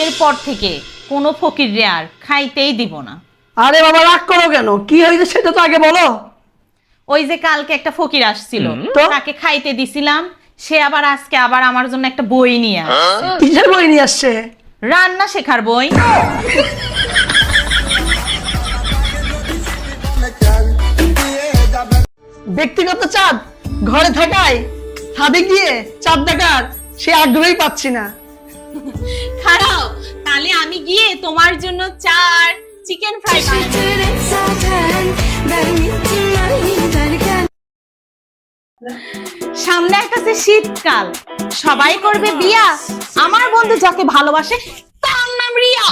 আজকের পর থেকে কোনো ফকির রে আর খাইতেই দিব না। আরে বাবা রাগ করো কেন? কি হয়েছে সেটা তো আগে বলো। ওই যে কালকে একটা ফকির আসছিল তো? তাকে খাইতে দিছিলাম সে আবার আজকে আবার আমার জন্য একটা বই নিয়ে আসছে। কিসের বই নিয়ে আসছে? রান্না শেখার বই। ব্যক্তিগত চাঁদ ঘরে থাকায় ছাদে গিয়ে চাঁদ দেখার সে আগ্রহই পাচ্ছি না। খারাও তাহলে আমি গিয়ে তোমার জন্য চার চিকেন ফ্রাই সামনে একটা শীতকাল সবাই করবে বিয়া আমার বন্ধু যাকে ভালোবাসে তার নাম রিয়া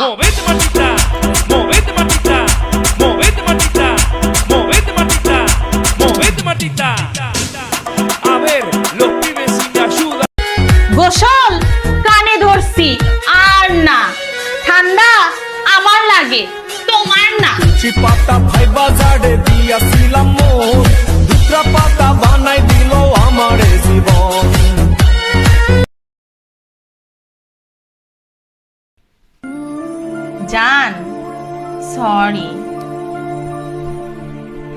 লাগে। তোমার না। তুলসী পাতা ভাই বাজারে দিয়াছিলাম মোর দুটা পাতা বানাই দিল আমারে জীবন। জান সরি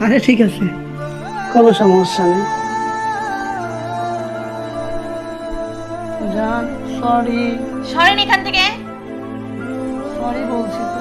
আরে ঠিক আছে। কোনো সমস্যা নেই। জান সরি সরেন এখান থেকে। সরি বলছি তো।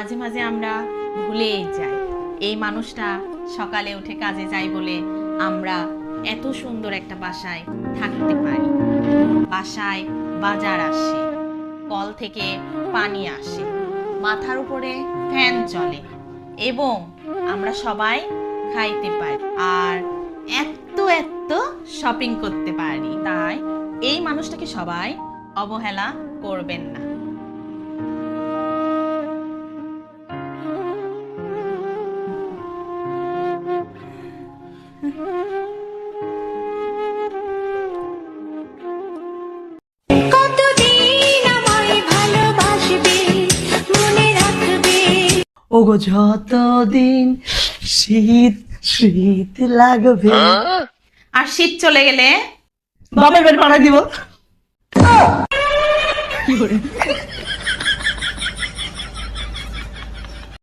মাঝে মাঝে আমরা ভুলেই যাই। এই মানুষটা সকালে উঠে কাজে যাই বলে আমরা এত সুন্দর একটা বাসায় থাকতে পারি। বাসায় বাজার আসে, কল থেকে পানি আসে, মাথার উপরে ফ্যান চলে এবং আমরা সবাই খাইতে পারি আর এত এত শপিং করতে পারি। তাই এই মানুষটাকে সবাই অবহেলা করবেন না। ওগো যতদিন শীত শীত লাগবে। আর শীত চলে গেলে? বাপের বেড পাঠাই দিব।